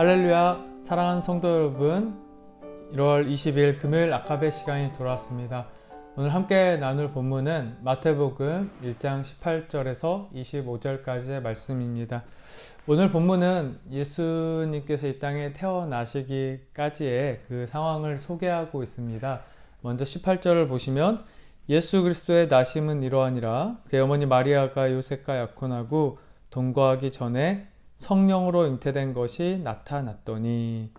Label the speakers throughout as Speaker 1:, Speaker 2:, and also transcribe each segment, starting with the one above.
Speaker 1: 할렐루야 사랑하는 성도 여러분 1월 20일 금요일 아카베 시간이 돌아왔습니다. 오늘 함께 나눌 본문은 마태복음 1장 18절에서 25절까지의 말씀입니다. 오늘 본문은 예수님께서 이 땅에 태어나시기까지의 그 상황을 소개하고 있습니다. 먼저 18절을 보시면 예수 그리스도의 나심은 이러하니라 그의 어머니 마리아가 요셉과 약혼하고 동거하기 전에 성령으로 잉태된 것이 나타났더니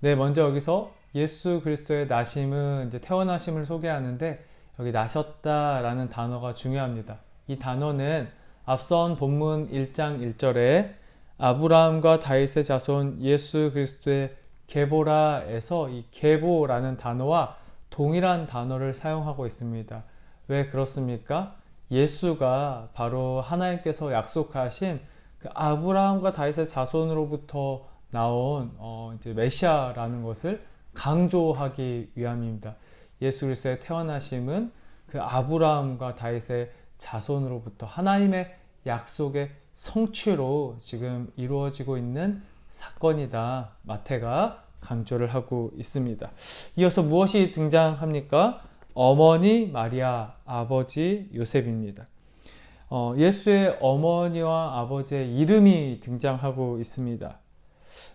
Speaker 1: 네 먼저 여기서 예수 그리스도의 나심은 이제 태어나심을 소개하는데 여기 나셨다라는 단어가 중요합니다. 이 단어는 앞선 본문 1장 1절에 아브라함과 다윗의 자손 예수 그리스도의 계보라에서 이 계보라는 단어와 동일한 단어를 사용하고 있습니다. 왜 그렇습니까? 예수가 바로 하나님께서 약속하신 그 아브라함과 다윗의 자손으로부터 나온 어 이제 메시아라는 것을 강조하기 위함입니다. 예수 그리스도의 태어나심은 그 아브라함과 다윗의 자손으로부터 하나님의 약속의 성취로 지금 이루어지고 있는 사건이다. 마태가 강조를 하고 있습니다. 이어서 무엇이 등장합니까? 어머니 마리아, 아버지 요셉입니다. 어, 예수의 어머니와 아버지의 이름이 등장하고 있습니다.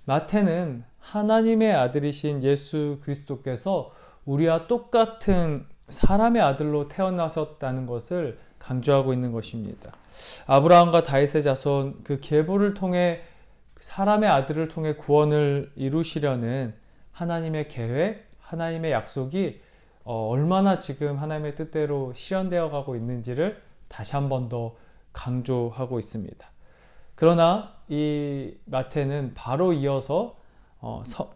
Speaker 1: 마태는 하나님의 아들이신 예수 그리스도께서 우리와 똑같은 사람의 아들로 태어나셨다는 것을 강조하고 있는 것입니다. 아브라함과 다윗의 자손 그 계보를 통해 사람의 아들을 통해 구원을 이루시려는 하나님의 계획, 하나님의 약속이 어, 얼마나 지금 하나님의 뜻대로 실현되어 가고 있는지를 다시 한 번 더 강조하고 있습니다. 그러나 이 마태는 바로 이어서 어, 서,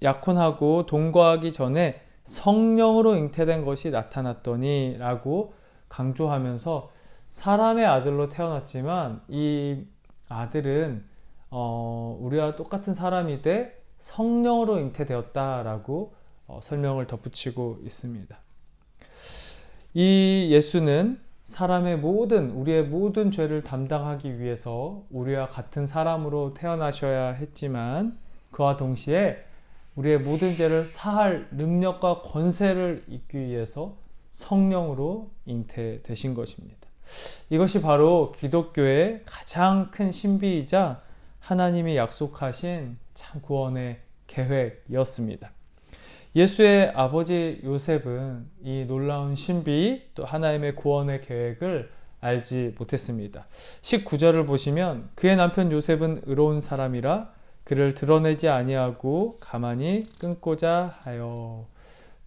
Speaker 1: 약혼하고 동거하기 전에 성령으로 잉태된 것이 나타났더니 라고 강조하면서 사람의 아들로 태어났지만 이 아들은 어, 우리와 똑같은 사람이 돼 성령으로 잉태되었다라고 어, 설명을 덧붙이고 있습니다. 이 예수는 사람의 모든 우리의 모든 죄를 담당하기 위해서 우리와 같은 사람으로 태어나셔야 했지만 그와 동시에 우리의 모든 죄를 사할 능력과 권세를 잊기 위해서 성령으로 잉태되신 것입니다. 이것이 바로 기독교의 가장 큰 신비이자 하나님이 약속하신 참 구원의 계획이었습니다. 예수의 아버지 요셉은 이 놀라운 신비 또 하나님의 구원의 계획을 알지 못했습니다. 19절을 보시면 그의 남편 요셉은 의로운 사람이라 그를 드러내지 아니하고 가만히 끊고자 하여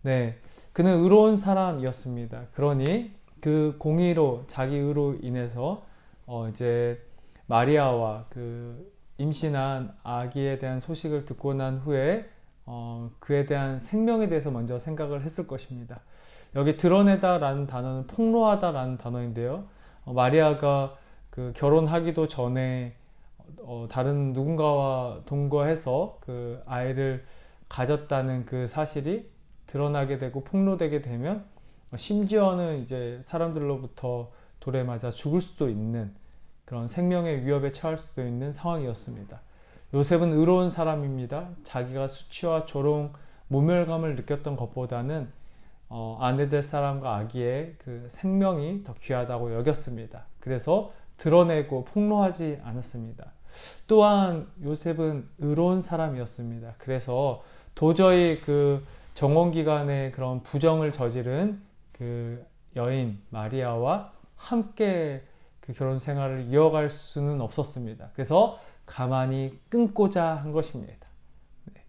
Speaker 1: 네 그는 의로운 사람이었습니다. 그러니 그 공의로 자기 의로 인해서 어 이제 마리아와 그 임신한 아기에 대한 소식을 듣고 난 후에 어, 그에 대한 생명에 대해서 먼저 생각을 했을 것입니다. 여기 드러내다라는 단어는 폭로하다라는 단어인데요. 어, 마리아가 그 결혼하기도 전에 어, 다른 누군가와 동거해서 그 아이를 가졌다는 그 사실이 드러나게 되고 폭로되게 되면 심지어는 이제 사람들로부터 돌에 맞아 죽을 수도 있는 그런 생명의 위협에 처할 수도 있는 상황이었습니다. 요셉은 의로운 사람입니다. 자기가 수치와 조롱, 모멸감을 느꼈던 것보다는 어, 아내 될 사람과 아기의 그 생명이 더 귀하다고 여겼습니다. 그래서 드러내고 폭로하지 않았습니다. 또한 요셉은 의로운 사람이었습니다. 그래서 도저히 그 정원 기간에 그런 부정을 저지른 그 여인 마리아와 함께 그 결혼 생활을 이어갈 수는 없었습니다. 그래서 가만히 끊고자 한 것입니다. 네.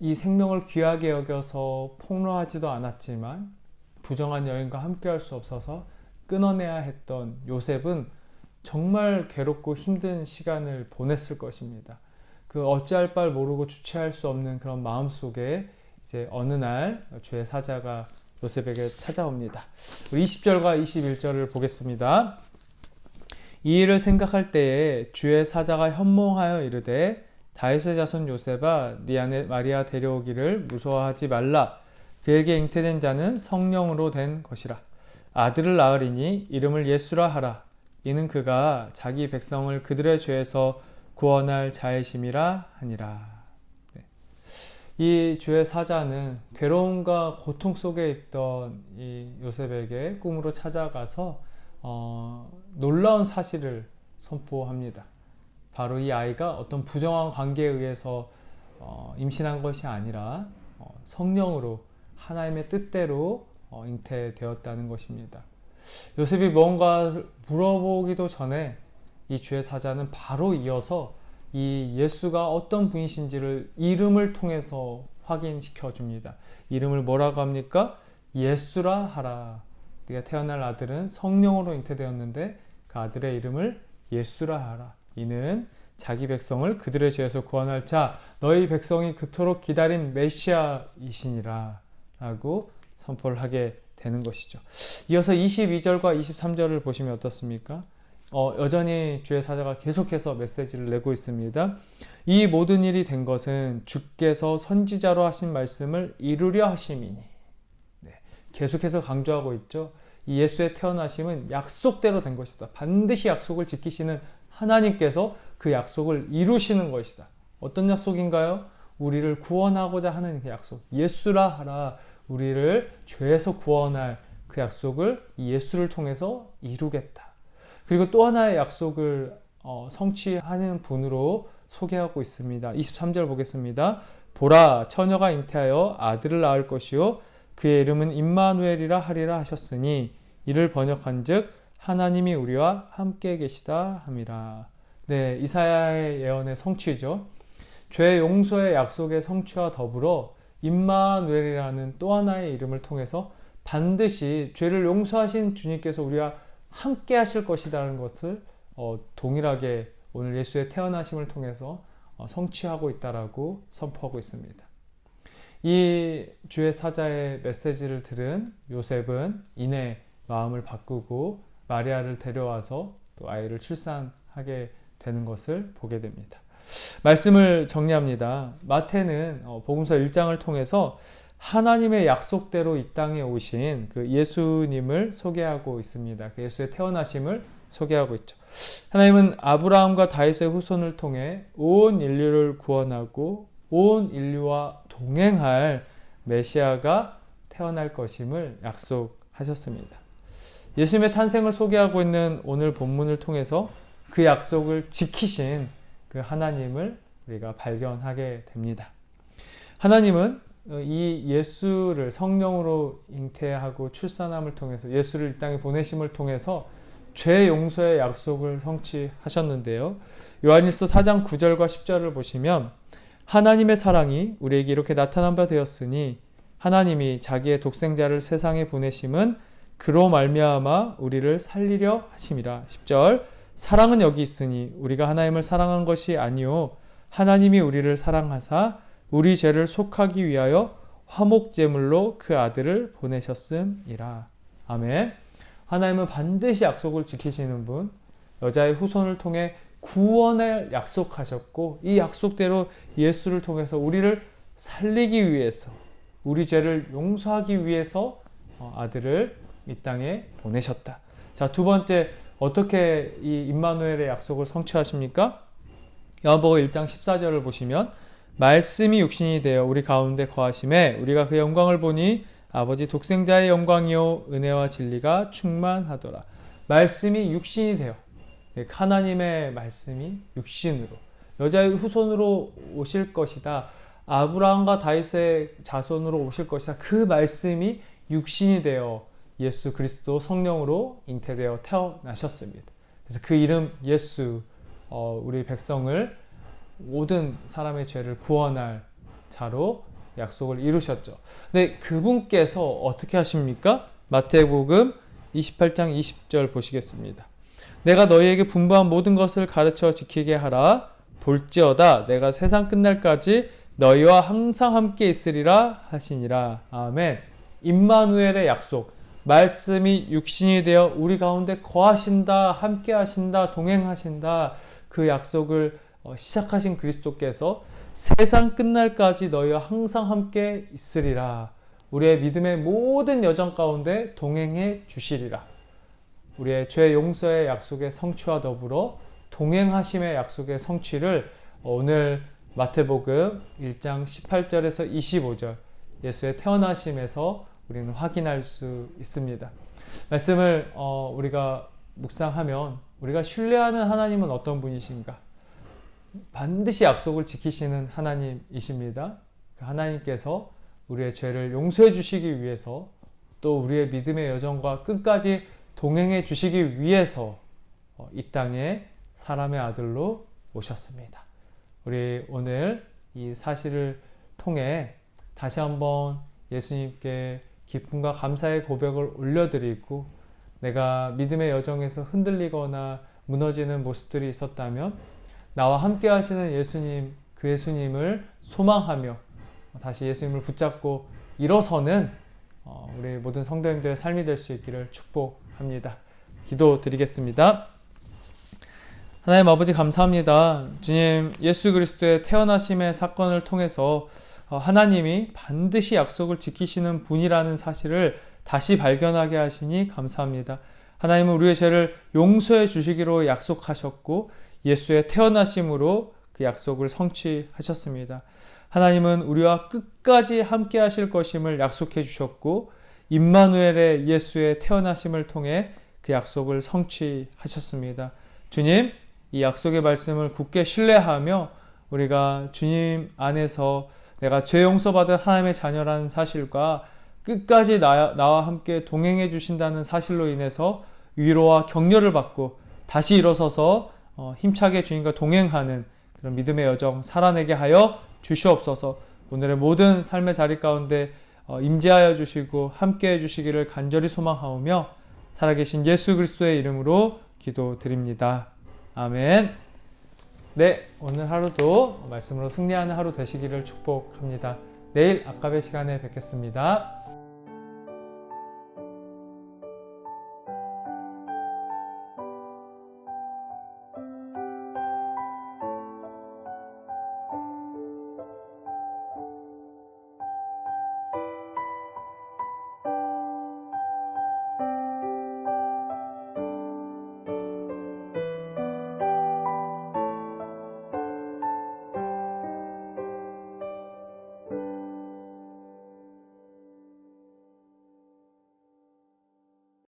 Speaker 1: 이 생명을 귀하게 여겨서 폭로하지도 않았지만 부정한 여인과 함께할 수 없어서 끊어내야 했던 요셉은 정말 괴롭고 힘든 시간을 보냈을 것입니다. 그 어찌할 바를 모르고 주체할 수 없는 그런 마음 속에 이제 어느 날 주의 사자가 요셉에게 찾아옵니다. 20절과 21절을 보겠습니다. 이 일을 생각할 때에 주의 사자가 현몽하여 이르되 다윗의 자손 요셉아 네 아내 마리아 데려오기를 무서워하지 말라 그에게 잉태된 자는 성령으로 된 것이라 아들을 낳으리니 이름을 예수라 하라 이는 그가 자기 백성을 그들의 죄에서 구원할 자의심이라 하니라. 네. 이 주의 사자는 괴로움과 고통 속에 있던 이 요셉에게 꿈으로 찾아가서 어, 놀라운 사실을 선포합니다. 바로 이 아이가 어떤 부정한 관계에 의해서 어, 임신한 것이 아니라 어, 성령으로 하나님의 뜻대로 어, 잉태되었다는 것입니다. 요셉이 뭔가 물어보기도 전에 이 주의 사자는 바로 이어서 이 예수가 어떤 분이신지를 이름을 통해서 확인시켜 줍니다. 이름을 뭐라고 합니까? 예수라 하라. 네가 태어날 아들은 성령으로 잉태되었는데 그 아들의 이름을 예수라 하라. 이는 자기 백성을 그들의 죄에서 구원할 자 너희 백성이 그토록 기다린 메시아이시니라 라고 선포를 하게 되는 것이죠. 이어서 22절과 23절을 보시면 어떻습니까? 어, 여전히 주의 사자가 계속해서 메시지를 내고 있습니다. 이 모든 일이 된 것은 주께서 선지자로 하신 말씀을 이루려 하심이니. 네, 계속해서 강조하고 있죠. 이 예수의 태어나심은 약속대로 된 것이다. 반드시 약속을 지키시는 하나님께서 그 약속을 이루시는 것이다. 어떤 약속인가요? 우리를 구원하고자 하는 그 약속. 예수라 하라. 우리를 죄에서 구원할 그 약속을 예수를 통해서 이루겠다. 그리고 또 하나의 약속을 어, 성취하는 분으로 소개하고 있습니다. 23절 보겠습니다. 보라 처녀가 잉태하여 아들을 낳을 것이요 그의 이름은 임마누엘이라 하리라 하셨으니 이를 번역한즉 하나님이 우리와 함께 계시다 함이라. 네, 이사야의 예언의 성취죠. 죄 용서의 약속의 성취와 더불어 임마누엘이라는 또 하나의 이름을 통해서 반드시 죄를 용서하신 주님께서 우리와 함께 하실 것이라는 것을 어, 동일하게 오늘 예수의 태어나심을 통해서 어, 성취하고 있다라고 선포하고 있습니다. 이 주의 사자의 메시지를 들은 요셉은 이내 마음을 바꾸고 마리아를 데려와서 또 아이를 출산하게 되는 것을 보게 됩니다. 말씀을 정리합니다. 마태는 어, 복음서 1장을 통해서 하나님의 약속대로 이 땅에 오신 그 예수님을 소개하고 있습니다. 그 예수의 태어나심을 소개하고 있죠. 하나님은 아브라함과 다윗의 후손을 통해 온 인류를 구원하고 온 인류와 동행할 메시아가 태어날 것임을 약속하셨습니다. 예수님의 탄생을 소개하고 있는 오늘 본문을 통해서 그 약속을 지키신 그 하나님을 우리가 발견하게 됩니다. 하나님은 어, 이 예수를 성령으로 잉태하고 출산함을 통해서 예수를 이 땅에 보내심을 통해서 죄 용서의 약속을 성취하셨는데요. 요한일서 4장 9절과 10절을 보시면 하나님의 사랑이 우리에게 이렇게 나타난 바 되었으니 하나님이 자기의 독생자를 세상에 보내심은 그로 말미암아 우리를 살리려 하심이라. 10절 사랑은 여기 있으니 우리가 하나님을 사랑한 것이 아니요 하나님이 우리를 사랑하사 우리 죄를 속하기 위하여 화목 제물로 그 아들을 보내셨음이라. 아멘. 하나님은 반드시 약속을 지키시는 분, 여자의 후손을 통해 구원을 약속하셨고 이 약속대로 예수를 통해서 우리를 살리기 위해서 우리 죄를 용서하기 위해서 어, 아들을 이 땅에 보내셨다. 자, 두 번째 어떻게 이 임마누엘의 약속을 성취하십니까? 야고보 1장 14절을 보시면 말씀이 육신이 되어 우리 가운데 거하심에 우리가 그 영광을 보니 아버지 독생자의 영광이요 은혜와 진리가 충만하더라. 말씀이 육신이 되어 네, 하나님의 말씀이 육신으로 여자의 후손으로 오실 것이다. 아브라함과 다윗의 자손으로 오실 것이다. 그 말씀이 육신이 되어 예수 그리스도 성령으로 잉태되어 태어나셨습니다. 그래서 그 이름 예수 어, 우리 백성을 모든 사람의 죄를 구원할 자로 약속을 이루셨죠. 근데 그분께서 어떻게 하십니까? 마태복음 28장 20절 보시겠습니다. 내가 너희에게 분부한 모든 것을 가르쳐 지키게 하라. 볼지어다 내가 세상 끝날까지 너희와 항상 함께 있으리라 하시니라. 아멘. 임마누엘의 약속. 말씀이 육신이 되어 우리 가운데 거하신다, 함께 하신다, 동행하신다. 그 약속을 어, 시작하신 그리스도께서 세상 끝날까지 너희와 항상 함께 있으리라. 우리의 믿음의 모든 여정 가운데 동행해 주시리라. 우리의 죄 용서의 약속의 성취와 더불어 동행하심의 약속의 성취를 오늘 마태복음 1장 18절에서 25절 예수의 태어나심에서 우리는 확인할 수 있습니다. 말씀을 어, 우리가 묵상하면 우리가 신뢰하는 하나님은 어떤 분이신가? 반드시 약속을 지키시는 하나님이십니다. 그 하나님께서 우리의 죄를 용서해 주시기 위해서 또 우리의 믿음의 여정과 끝까지 동행해 주시기 위해서 어, 이 땅에 사람의 아들로 오셨습니다. 우리 오늘 이 사실을 통해 다시 한번 예수님께 기쁨과 감사의 고백을 올려드리고 내가 믿음의 여정에서 흔들리거나 무너지는 모습들이 있었다면 나와 함께 하시는 예수님, 그 예수님을 소망하며 다시 예수님을 붙잡고 일어서는 어, 우리 모든 성도님들의 삶이 될 수 있기를 축복 합니다. 기도 드리겠습니다. 하나님 아버지 감사합니다. 주님 예수 그리스도의 태어나심의 사건을 통해서 어, 하나님이 반드시 약속을 지키시는 분이라는 사실을 다시 발견하게 하시니 감사합니다. 하나님은 우리의 죄를 용서해 주시기로 약속하셨고 예수의 태어나심으로 그 약속을 성취하셨습니다. 하나님은 우리와 끝까지 함께 하실 것임을 약속해 주셨고 임마누엘의 예수의 태어나심을 통해 그 약속을 성취하셨습니다. 주님, 이 약속의 말씀을 굳게 신뢰하며 우리가 주님 안에서 내가 죄 용서받은 하나님의 자녀라는 사실과 끝까지 나, 나와 함께 동행해 주신다는 사실로 인해서 위로와 격려를 받고 다시 일어서서 어, 힘차게 주님과 동행하는 그런 믿음의 여정 살아내게 하여 주시옵소서. 오늘의 모든 삶의 자리 가운데 어, 임재하여 주시고 함께해 주시기를 간절히 소망하오며 살아계신 예수 그리스도의 이름으로 기도드립니다. 아멘. 네, 오늘 하루도 말씀으로 승리하는 하루 되시기를 축복합니다. 내일 아까의 시간에 뵙겠습니다.